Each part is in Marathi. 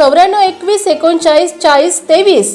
चौऱ्याण्णव एकवीस एकोणचाळीस चाळीस तेवीस.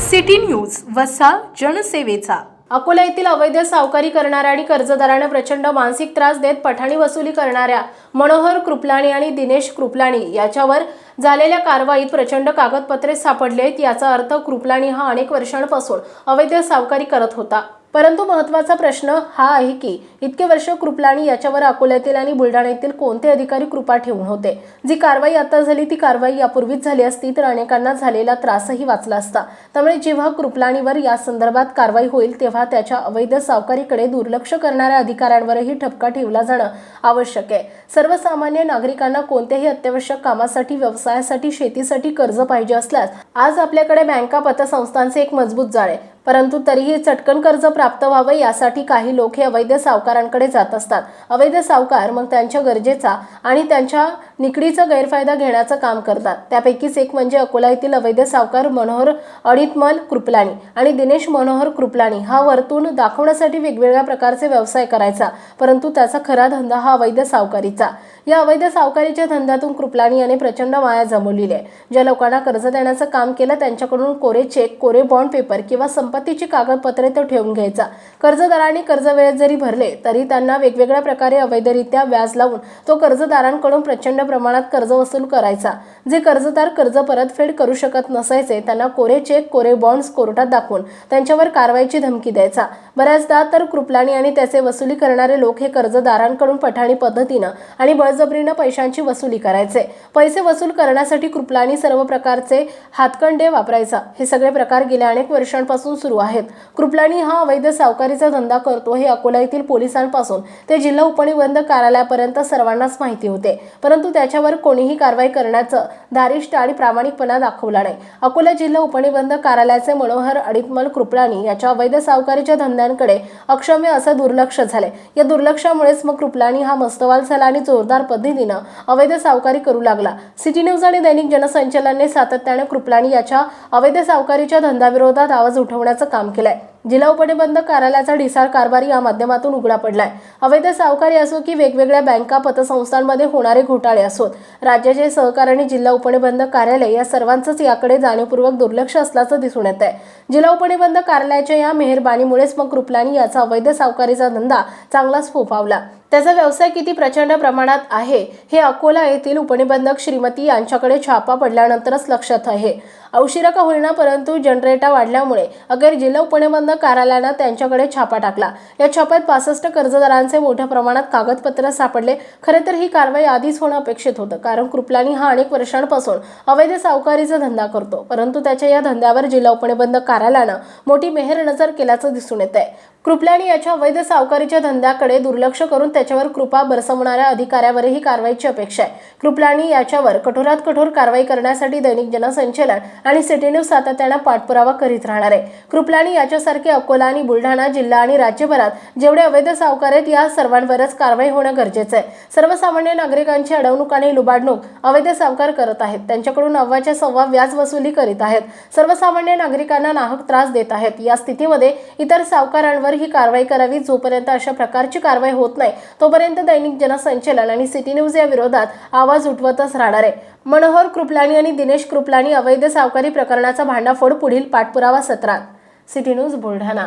सिटी न्यूज वसा जनसेवेचा. अकोला येथील अवैध सावकारी करणाऱ्या आणि कर्जदारांना प्रचंड मानसिक त्रास देत पठाणी वसुली करणाऱ्या मनोहर कृपलाणी आणि दिनेश कृपलाणी याच्यावर झालेल्या कारवाईत प्रचंड कागदपत्रे सापडली आहेत. याचा अर्थ कृपलाणी हा अनेक वर्षांपासून अवैध सावकारी करत होता. परंतु महत्त्वाचा प्रश्न हा आहे की इतके वर्ष कृपलाणी याच्यावर अकोल्यातील आणि बुलढाण्यातील कोणते अधिकारी कृपा ठेवून होते? जी कारवाई आता झाली ती कारवाई यापूर्वीच झाली असती तर अनेकांना झालेला त्रासही वाचला असता. त्यामुळे जेव्हा कृपलाणीवर या संदर्भात कारवाई होईल तेव्हा त्याच्या अवैध सावकारीकडे दुर्लक्ष करणाऱ्या अधिकाऱ्यांवरही ठपका ठेवला जाणं आवश्यक आहे. सर्वसामान्य नागरिकांना कोणत्याही अत्यावश्यक कामासाठी व्यवसायासाठी शेतीसाठी कर्ज पाहिजे असल्यास आज आपल्याकडे बँका पतसंस्थांचे एक मजबूत जाळ. आहे परंतु तरीही चटकन कर्ज प्राप्त व्हावं यासाठी काही लोक हे अवैध सावकारांकडे जात असतात. अवैध सावकार मग त्यांच्या गरजेचा आणि त्यांच्या निकडीचा गैरफायदा घेण्याचं काम करतात. त्यापैकीच एक म्हणजे अकोला येथील अवैध सावकार मनोहर अडितमल कृपलाणी आणि दिनेश मनोहर कृपलाणी हा वर्तून दाखवण्यासाठी वेगवेगळ्या प्रकारचे व्यवसाय करायचा परंतु त्याचा खरा धंदा हा अवैध सावकारीचा. या अवैध सावकारीच्या धंद्यातून कृपलाणी याने प्रचंड माया जमवलेली आहे. ज्या लोकांना कर्ज देण्याचं काम केलं त्यांच्याकडून कोरे चेक कोरे बॉन्ड पेपर किंवा संपत्तीची कागदपत्रे तो ठेवून घ्यायचा. कर्जदारांनी कर्ज वेळेत जरी भरले तरी त्यांना वेगवेगळ्या प्रकारे अवैधरित्या व्याज लावून तो कर्जदारांकडून प्रचंड प्रमाणात कर्ज वसूल करायचा. जे कर्जदार कर्ज परतफेड करू शकत नसायचे त्यांना कोरे चेक कोरे बॉन्ड्स कोर्टात दाखवून त्यांच्यावर कारवाईची धमकी द्यायचा. बऱ्याचदा तर कृपलाणी आणि त्याचे वसुली करणारे लोक हे कर्जदारांकडून पठाणी पद्धतीनं आणि बळजबरीनं पैशांची वसुली करायचे. पैसे वसूल करण्यासाठी कृपलाणी सर्व प्रकारचे हातकंडे वापरायचा. हे सगळे प्रकार गेल्या अनेक वर्षांपासून सुरू आहेत. कृपलाणी हा अवैध सावकारीचा धंदा करतो हे अकोला येथील पोलिसांपासून ते जिल्हा उपनिबंधक कार्यालयापर्यंत सर्वांनाच माहिती होते. परंतु त्याच्यावर कोणीही कारवाई करण्याचं धारिष्ट आणि प्रामाणिकपणा दाखवला नाही. अकोला जिल्हा उपनिबंधक कार्यालयाचे मनोहर अडितमल कृपलाणी याच्या अवैध सावकारीच्या धंद्यांकडे अक्षम्य असं दुर्लक्ष झाले. या दुर्लक्षामुळेच मग कृपलाणी हा मस्तवाल झाला आणि जोरदार पद्धतीनं अवैध सावकारी करू लागला. सिटी न्यूज आणि दैनिक जनसंचलनने सातत्याने कृपलाणी याच्या अवैध सावकारीच्या धंद्याविरोधात आवाज करण्याचं काम केलंय. जिल्हा उपनिबंधक कार्यालयाचा ढिसाळ कारभार या माध्यमातून उघडा पडलाय. अवैध सावकारी असो की वेगवेगळ्या बँका पतसंस्थांमध्ये होणारे घोटाळे असोत. राज्याचे सहकार आणि जिल्हा उपनिबंधक कार्यालय या सर्वांचंच याकडे जाणीवपूर्वक दुर्लक्ष असल्याचं दिसून येत आहे. जिल्हा उपनिबंधक कार्यालयाच्या या मेहरबानीमुळेच मग कृपलानी याचा अवैध सावकारीचा धंदा चांगलाच फोफावला. त्याचा व्यवसाय किती प्रचंड प्रमाणात आहे हे अकोला येथील उपनिबंधक श्रीमती यांच्याकडे छापा पडल्यानंतरच लक्षात आहे. औशिरा का होईना परंतु जनरेटा वाढल्यामुळे अखेर जिल्हा उपनिबंधक कार्यालयानं त्यांच्याकडे छापा टाकला. या छाप्यात पासष्ट कर्जदारांचे मोठ्या प्रमाणात कागदपत्र सापडले. खरे तर ही कारवाई आधीच होणं अपेक्षित होतं कारण कृपलानी हा अनेक वर्षांपासून अवैध सावकारीचा धंदा करतो. परंतु त्याच्या या धंद्यावर जिल्हा उपनिबंधक कार्यालयानं मोठी मेहर नजर केल्याचं दिसून येत आहे कृपलानी याच्या वैध सावकारीच्या धंद्याकडे दुर्लक्ष करून त्याच्यावर कृपा बरसवणाऱ्या अधिकाऱ्यावरही कारवाईची अपेक्षा आहे. कृपलानी याच्यावर कठोरात कठोर कारवाई करण्यासाठी दैनिक जनसंचलन आणि सिटी न्यूज सातत्यानं पाठपुरावा करीत राहणार आहे. कृपलानी याच्यासारखे अकोला आणि बुलढाणा जिल्हा आणि राज्यभरात जेवढे अवैध सावकार आहेत या सर्वांवरच कारवाई होणं गरजेचं आहे. सर्वसामान्य नागरिकांची अडवणूक आणि लुबाडणूक अवैध सावकार करत आहेत. त्यांच्याकडून अव्वाच्या सव्वा व्याज वसुली करीत आहेत. सर्वसामान्य नागरिकांना नाहक त्रास देत आहेत. या स्थितीमध्ये इतर सावकारांवर ही कारवाई करावी. जोपर्यंत अशा प्रकारची कारवाई होत नाही तोपर्यंत दैनिक जनसंचलन आणि सिटी न्यूज या विरोधात आवाज उठवतच राहणार आहे. मनोहर कृपलानी आणि दिनेश कृपलानी अवैध सावकारी प्रकरणाचा भांडाफोड पुढील पाठपुरावा सत्रात. City news Buldhana.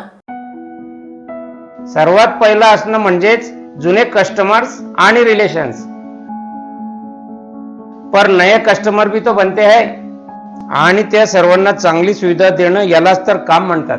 सर्वात पहिलं असणं म्हणजेच जुने कस्टमर्स आणि रिलेशन्स पर नए कस्टमर भी तो बनते है आणि त्या सर्वांना चांगली सुविधा देणं यालाच तर काम म्हणतात.